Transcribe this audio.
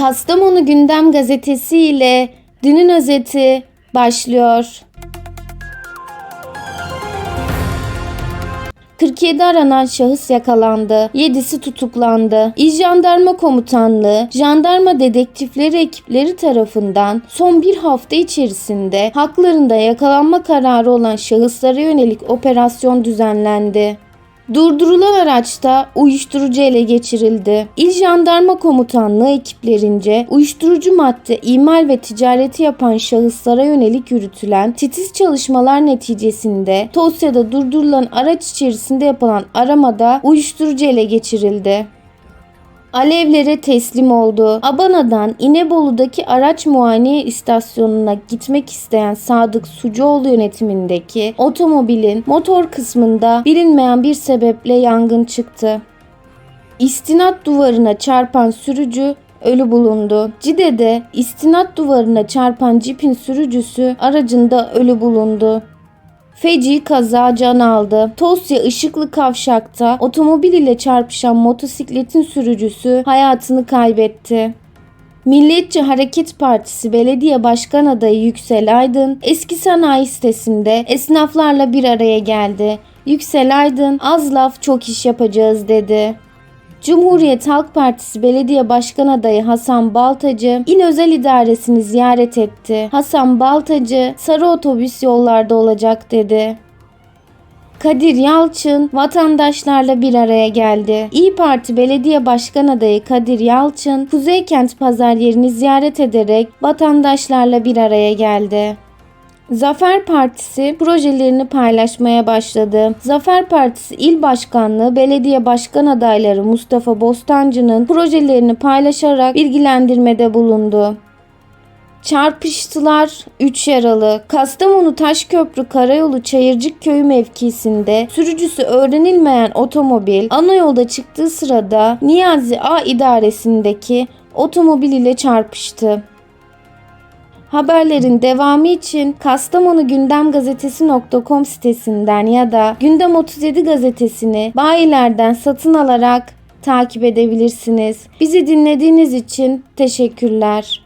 Kastamonu Gündem Gazetesi ile dünün özeti başlıyor. 47 aranan şahıs yakalandı. 7'si tutuklandı. İl Jandarma Komutanlığı, jandarma dedektifleri ekipleri tarafından son bir hafta içerisinde haklarında yakalanma kararı olan şahıslara yönelik operasyon düzenlendi. Durdurulan araçta uyuşturucu ele geçirildi. İl Jandarma Komutanlığı ekiplerince uyuşturucu madde imal ve ticareti yapan şahıslara yönelik yürütülen titiz çalışmalar neticesinde Tosya'da durdurulan araç içerisinde yapılan aramada uyuşturucu ele geçirildi. Alevlere teslim oldu. Abana'dan İnebolu'daki araç muayene istasyonuna gitmek isteyen Sadık Sucuoğlu yönetimindeki otomobilin motor kısmında bilinmeyen bir sebeple yangın çıktı. İstinat duvarına çarpan sürücü ölü bulundu. Cide'de istinat duvarına çarpan cipin sürücüsü aracında ölü bulundu. Feci kaza can aldı. Tosya ışıklı kavşakta otomobil ile çarpışan motosikletin sürücüsü hayatını kaybetti. Milliyetçi Hareket Partisi Belediye Başkan Adayı Yüksel Aydın eski sanayi sitesinde esnaflarla bir araya geldi. Yüksel Aydın az laf çok iş yapacağız dedi. Cumhuriyet Halk Partisi Belediye Başkan Adayı Hasan Baltacı İl Özel İdaresini ziyaret etti. Hasan Baltacı sarı otobüs yollarda olacak dedi. Kadir Yalçın vatandaşlarla bir araya geldi. İyi Parti Belediye Başkan Adayı Kadir Yalçın Kuzeykent Pazar yerini ziyaret ederek vatandaşlarla bir araya geldi. Zafer Partisi projelerini paylaşmaya başladı. Zafer Partisi İl Başkanlığı Belediye Başkan adayları Mustafa Bostancı'nın projelerini paylaşarak bilgilendirmede bulundu. Çarpıştılar 3 yaralı. Kastamonu Taşköprü Karayolu Çayırcık Köyü mevkisinde sürücüsü öğrenilmeyen otomobil ana yolda çıktığı sırada Niyazi A idaresindeki otomobil ile çarpıştı. Haberlerin devamı için Kastamonu Gündem Gazetesi.com sitesinden ya da Gündem 37 gazetesini bayilerden satın alarak takip edebilirsiniz. Bizi dinlediğiniz için teşekkürler.